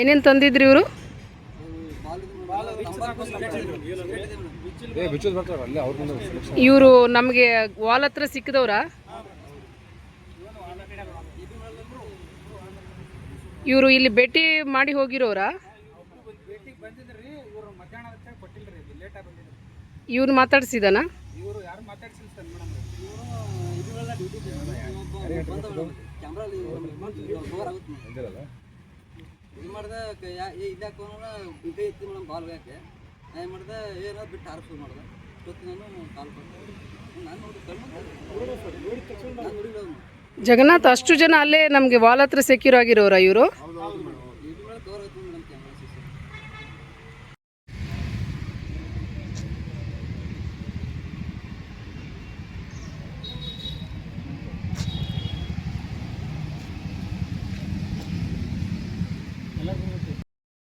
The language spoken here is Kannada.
ಏನೇನು ತಂದಿದ್ರಿ ಇವರು? ಏ ಬಿಚ್ಚೋದು ಬರ್ತಾರೆ ಅಲ್ಲೇ ಅವ್ರ ಮುಂದೆ ಇವರು ನಮಗೆ ವಾಲ್ ಹತ್ರ ಸಿಕ್ಕಿದವ್ರ? ಇವರು ಇಲ್ಲಿ ಭೇಟಿ ಮಾಡಿ ಹೋಗಿರೋರಾ ಇವ್ರು ಮಾತಾಡ್ಸಿದಾನ ಇದು ಮಾಡ್ದೆ ಇತ್ತು ಮೇಡಮ್ ಬಾಲ್ ಯಾಕೆ ನಾನು ಏನು ಮಾಡಿದೆ ಏನೋ ಬಿಟ್ಟು ಆರಿಸು ಮಾಡಿದೆ. ಇವತ್ತು ನಾನು ಕಾಲ್ ಕೊಟ್ಟೆ. ನಾನು ನೋಡಿ ಕಣ್ಣು ನಾನು ನೋಡಿಲ್ಲ ಅವ್ನು ಜಗನ್ನಾಥ್ ಅಷ್ಟು ಜನ ಅಲ್ಲೇ ನಮಗೆ ವಾಲ್ ಹತ್ರ ಸೆಕ್ಯೂರ್ ಆಗಿರೋರ ಇವರು?